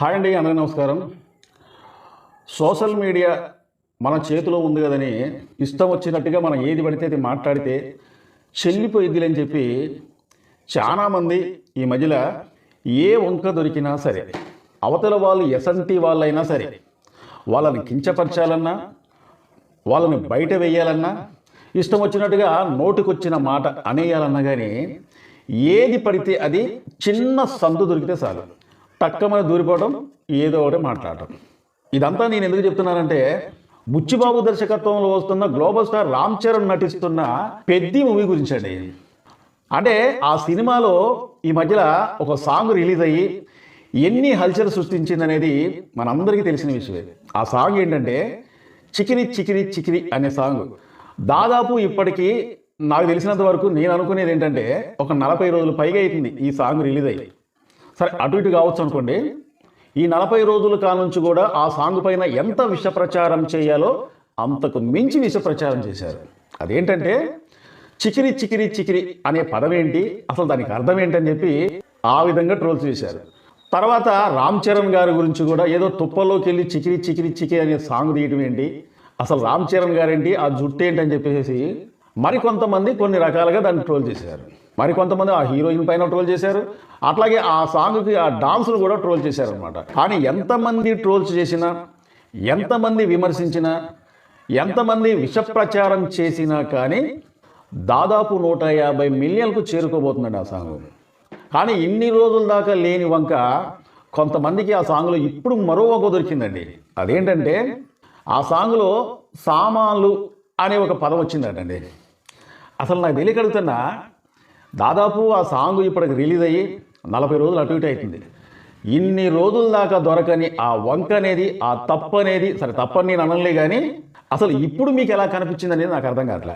Hi అండి అందరికీ నమస్కారం. సోషల్ మీడియా మన చేతిలో ఉంది కదని ఇష్టం వచ్చినట్టుగా మనం ఏది పడితే అది మాట్లాడితే చెల్లిపోయిద్ది అని చెప్పి చాలామంది ఈ మధ్యలో ఏ వంక దొరికినా సరే అవతల వాళ్ళు ఎసంటి వాళ్ళైనా సరే వాళ్ళని కించపరచాలన్నా వాళ్ళని బయట వేయాలన్నా ఇష్టం వచ్చినట్టుగా నోటికొచ్చిన మాట అనేయాలన్నా కానీ ఏది పడితే అది చిన్న సందు దొరికితే చాలు. టక్కమని దూరిపోవడం ఏదో ఒకటి మాట్లాడటం. ఇదంతా నేను ఎందుకు చెప్తున్నానంటే బుచ్చిబాబు దర్శకత్వంలో వస్తున్న గ్లోబల్ స్టార్ రామ్ చరణ్ నటిస్తున్న పెద్ది మూవీ గురించి అండి అంటే ఆ సినిమాలో ఈ మధ్యలో ఒక సాంగ్ రిలీజ్ అయ్యి ఎన్ని హల్చల్ సృష్టించిందనేది మనందరికీ తెలిసిన విషయమే. ఆ సాంగ్ ఏంటంటే చికిరి చికిరి చికిరి అనే సాంగ్. దాదాపు ఇప్పటికీ నాకు తెలిసినంత వరకు నేను అనుకునేది ఏంటంటే ఒక నలభై రోజులు పైగా అవుతుంది ఈ సాంగ్ రిలీజ్ అయ్యి. సరే అటు ఇటు కావచ్చు అనుకోండి. ఈ నలభై రోజుల కానుంచి కూడా ఆ సాంగ్ పైన ఎంత విష ప్రచారం చేయాలో అంతకు మించి విష ప్రచారం చేశారు. అదేంటంటే చికిరి చికిరి చికిరి అనే పదం ఏంటి అసలు దానికి అర్థం ఏంటని చెప్పి ఆ విధంగా ట్రోల్స్ చేశారు. తర్వాత రామ్ చరణ్ గారి గురించి కూడా ఏదో తుప్పలోకి వెళ్ళి చికిరి చికిరి చికిరి అనే సాంగ్ తీయటం ఏంటి అసలు రామ్ చరణ్ గారేంటి ఆ జుట్టు ఏంటని చెప్పేసి మరికొంతమంది కొన్ని రకాలుగా దాన్ని ట్రోల్ చేశారు. మరికొంతమంది ఆ హీరోయిన్ పైన ట్రోల్ చేశారు. అట్లాగే ఆ సాంగ్కి ఆ డాన్స్ను కూడా ట్రోల్ చేశారనమాట కానీ ఎంతమంది ట్రోల్స్ చేసినా ఎంతమంది విమర్శించినా ఎంతమంది విషప్రచారం చేసినా కానీ దాదాపు నూట యాభై మిలియన్కు చేరుకోబోతుందండి ఆ సాంగ్. కానీ ఇన్ని రోజుల దాకా లేని వంక కొంతమందికి ఆ సాంగ్లో ఇప్పుడు మరో వంక దొరికిందండి. అదేంటంటే ఆ సాంగ్లో సామాన్లు అనే ఒక పదం వచ్చిందటండి. అసలు నాకు తెలియకడుగుతున్నా దాదాపు ఆ సాంగ్ ఇప్పటికి రిలీజ్ అయ్యి నలభై రోజులు అటు ఇటు అవుతుంది. ఇన్ని రోజుల దాకా దొరకని ఆ వంక అనేది ఆ తప్పు అనేది సరే తప్పని నేను అనలే కానీ అసలు ఇప్పుడు మీకు ఎలా కనిపించింది అనేది నాకు అర్థం కావట్లే.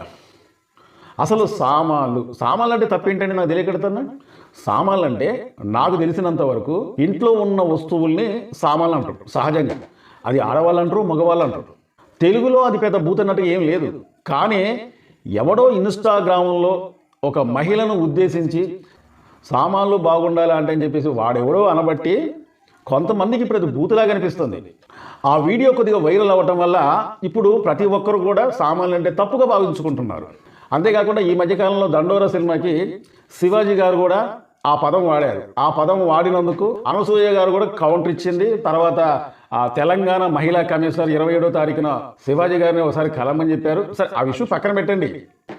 అసలు సామాన్లు సామాన్లు అంటే తప్పేంటండి నాకు తెలియకడుతున్నా? సామాన్లు అంటే నాకు తెలిసినంత వరకు ఇంట్లో ఉన్న వస్తువుల్ని సామాన్లు అంటారు సహజంగా. అది ఆడవాళ్ళు అంటారు మగవాళ్ళు అంటారు. తెలుగులో అది పెద్ద బూతన్నట్టు ఏం లేదు. కానీ ఎవడో ఇన్స్టాగ్రామ్లో ఒక మహిళను ఉద్దేశించి సామాన్లు బాగుండాలి అంటే అని చెప్పేసి వాడెవడో అనబట్టి కొంతమందికి ఇప్పుడు అది బూతులాగా అనిపిస్తుంది. ఆ వీడియో కొద్దిగా వైరల్ అవ్వటం వల్ల ఇప్పుడు ప్రతి ఒక్కరు కూడా సామాన్లు అంటే తప్పుగా భావించుకుంటున్నారు. అంతేకాకుండా ఈ మధ్యకాలంలో దండోరా సినిమాకి శివాజీ గారు కూడా ఆ పదం వాడారు. ఆ పదం వాడినందుకు అనసూయ గారు కూడా కౌంటర్ ఇచ్చింది. తర్వాత ఆ తెలంగాణ మహిళా కమిషనర్ ఇరవై ఏడో తారీఖున శివాజీ గారిని ఒకసారి కలమని చెప్పారు. సరే ఆ విషయం పక్కన పెట్టండి.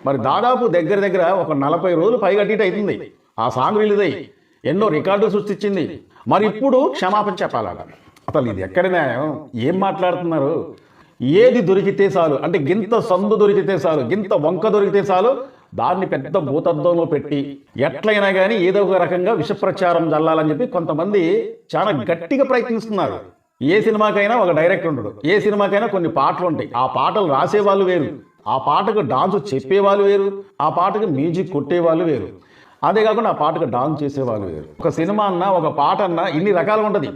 మరి దాదాపు దగ్గర దగ్గర ఒక నలభై రోజులు పైగా అవుతుంది ఆ సాంగ్ రిలీజ్ అయ్యి ఎన్నో రికార్డులు సృష్టించింది. మరి ఇప్పుడు క్షమాపణ చెప్పాలట. అసలు ఇది ఎక్కడ న్యాయం? ఏం మాట్లాడుతున్నారు? ఏది దొరికితే చాలు. అంటే గింత సందు దొరికితే చాలు. గింత వంక దొరికితే చాలు. దాన్ని పెద్ద భూతద్దంలో పెట్టి ఎట్లయినా కానీ ఏదో ఒక రకంగా విషప్రచారం జల్లాలని చెప్పి కొంతమంది చాలా గట్టిగా ప్రయత్నిస్తున్నారు. ఏ సినిమాకైనా ఒక డైరెక్టర్ ఉండడు. ఏ సినిమాకైనా కొన్ని పాటలు ఉంటాయి ఆ పాటలు రాసేవాళ్ళు వేరు. ఆ పాటకు డాన్స్ చెప్పేవాళ్ళు వేరు ఆ పాటకు మ్యూజిక్ కొట్టేవాళ్ళు వేరు. అంతేకాకుండా ఆ పాటకు డాన్స్ చేసేవాళ్ళు వేరు. ఒక సినిమా అన్నా ఒక పాట అన్నా ఇన్ని రకాలుగా ఉంటుంది.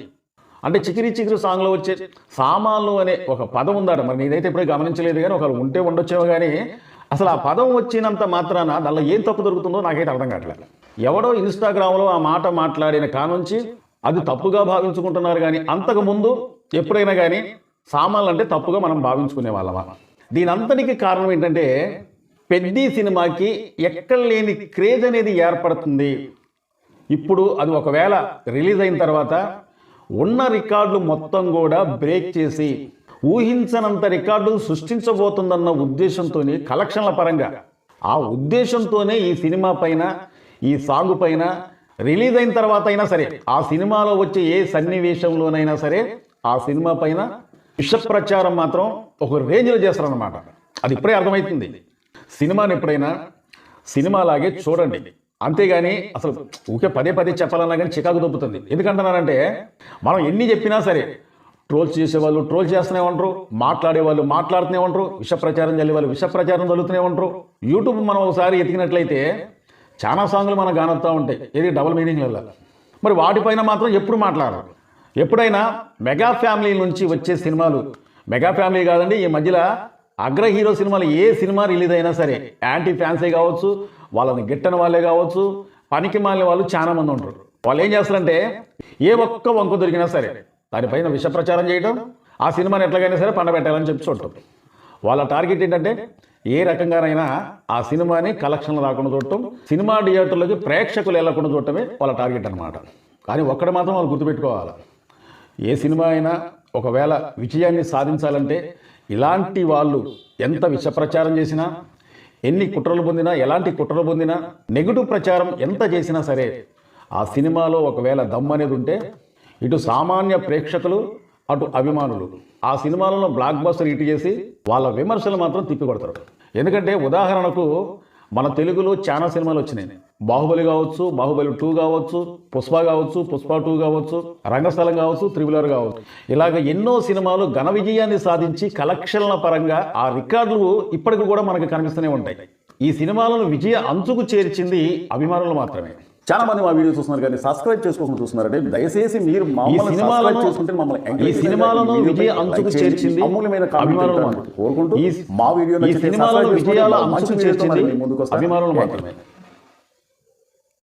అంటే చికిరి చికిరి సాంగ్లో వచ్చే సామాన్లు అనే ఒక పదం ఉందట. మరి నేనైతే ఇప్పుడే గమనించలేదు కానీ ఒకరు ఉంటే ఉండొచ్చేమో కానీ అసలు ఆ పదం వచ్చినంత మాత్రాన దానిలో ఏం తప్పు దొరుకుతుందో నాకైతే అర్థం కావట్లేదు ఎవడో ఇన్స్టాగ్రామ్లో ఆ మాట మాట్లాడిన కానుంచి అది తప్పుగా భావించుకుంటున్నారు కానీ అంతకు ముందు ఎప్పుడైనా కానీ సామాన్లు అంటే తప్పుగా మనం భావించుకునే వాళ్ళమా? దీని అంతటికి కారణం ఏంటంటే పెద్ద సినిమాకి ఎక్కడ లేని క్రేజ్ అనేది ఏర్పడుతుంది. ఇప్పుడు అది ఒకవేళ రిలీజ్ అయిన తర్వాత ఉన్న రికార్డులు మొత్తం కూడా బ్రేక్ చేసి ఊహించనంత రికార్డులు సృష్టించబోతుందన్న ఉద్దేశంతో కలెక్షన్ల పరంగా ఆ ఉద్దేశంతోనే ఈ సినిమా పైన ఈ సాంగ్ పైన రిలీజ్ అయిన తర్వాత అయినా సరే ఆ సినిమాలో వచ్చే ఏ సన్నివేశంలోనైనా సరే ఆ సినిమా పైన విష ప్రచారం మాత్రం ఒక రేంజ్లో చేస్తారనమాట అది ఇప్పుడే అర్థమవుతుంది సినిమాని ఎప్పుడైనా సినిమాలాగే చూడండి. అంతేగాని అసలు ఊకే పదే పదే చెప్పాలన్నా కానీ చికాకు దొబ్బుతుంది. ఎందుకంటున్నారంటే మనం ఎన్ని చెప్పినా సరే ట్రోల్స్ చేసేవాళ్ళు ట్రోల్ చేస్తూనే ఉంటారు మాట్లాడేవాళ్ళు మాట్లాడుతూనే ఉంటారు విష ప్రచారం చల్లే వాళ్ళు విష ప్రచారం చల్లుతూనే ఉంటారు యూట్యూబ్ మనం ఒకసారి ఎతికినట్లయితే చాలా సాంగ్లు మనం కానొస్తూ ఉంటాయి. ఏది డబుల్ మీనింగ్ వెళ్ళాలి మరి వాటిపైన మాత్రం ఎప్పుడు మాట్లాడరు. ఎప్పుడైనా మెగా ఫ్యామిలీ నుంచి వచ్చే సినిమాలు మెగా ఫ్యామిలీ కాదండి ఈ మధ్యలో అగ్ర హీరో సినిమాలు ఏ సినిమా రిలీజ్ అయినా సరే యాంటీ ఫ్యాన్సే కావచ్చు వాళ్ళని గిట్టని వాళ్ళే కావచ్చు పనికి మాలిన వాళ్ళు చాలా మంది ఉంటారు. వాళ్ళు ఏం చేస్తారంటే ఏ ఒక్క వంక దొరికినా సరే దానిపైన విష ప్రచారం చేయడం ఆ సినిమాని ఎట్లాగైనా సరే పండబెట్టాలని చెప్పి చూడటం. వాళ్ళ టార్గెట్ ఏంటంటే ఏ రకంగానైనా ఆ సినిమాని కలెక్షన్లు రాకుండా చూడటం సినిమా థియేటర్లకి ప్రేక్షకులు వెళ్ళకుండా చూడటమే వాళ్ళ టార్గెట్ అనమాట కానీ ఒక్కటి మాత్రం వాళ్ళు గుర్తుపెట్టుకోవాలి. ఏ సినిమా అయినా ఒకవేళ విజయాన్ని సాధించాలంటే ఇలాంటి వాళ్ళు ఎంత విష ప్రచారం చేసినా ఎన్ని కుట్రలు పొందినా ఎలాంటి కుట్రలు పొందినా నెగిటివ్ ప్రచారం ఎంత చేసినా సరే ఆ సినిమాలో ఒకవేళ దమ్ అనేది ఉంటే ఇటు సామాన్య ప్రేక్షకులు అటు అభిమానులు. ఆ సినిమాలలో బ్లాక్ బస్టర్ ఇటు చేసి వాళ్ళ విమర్శలు మాత్రం తిప్పికొడతారు. ఎందుకంటే ఉదాహరణకు మన తెలుగులో చాలా సినిమాలు వచ్చినాయి. బాహుబలి కావచ్చు బాహుబలి టూ కావచ్చు పుష్ప కావచ్చు పుష్ప టూ కావచ్చు రంగస్థలం కావచ్చు త్రిబులర్ కావచ్చు. ఇలాగ ఎన్నో సినిమాలు ఘన విజయాన్ని సాధించి కలెక్షన్ల పరంగా ఆ రికార్డులు ఇప్పటికి కూడా మనకు కనిపిస్తూనే ఉంటాయి. ఈ సినిమాలను విజయ అంచుకు చేర్చింది అభిమానులు మాత్రమే. చాలా మంది మా వీడియో చూస్తున్నారు కానీ సబ్స్క్రైబ్ చేసుకోకుండా చూస్తున్నారంటే దయచేసి మీరు మమ్మల్ని subscribe చేసుకుంటే మమ్మల్ని ఈ సినిమాలను. విజయ అంచుకు. చేర్చింది అమూల్యమైన అభిమానులు. కోరుకుంటూ మా వీడియో చేసుకోండి. విజయాల అంచుకు చేర్చింది ముందుకు. అభిమానులు. మాత్రమే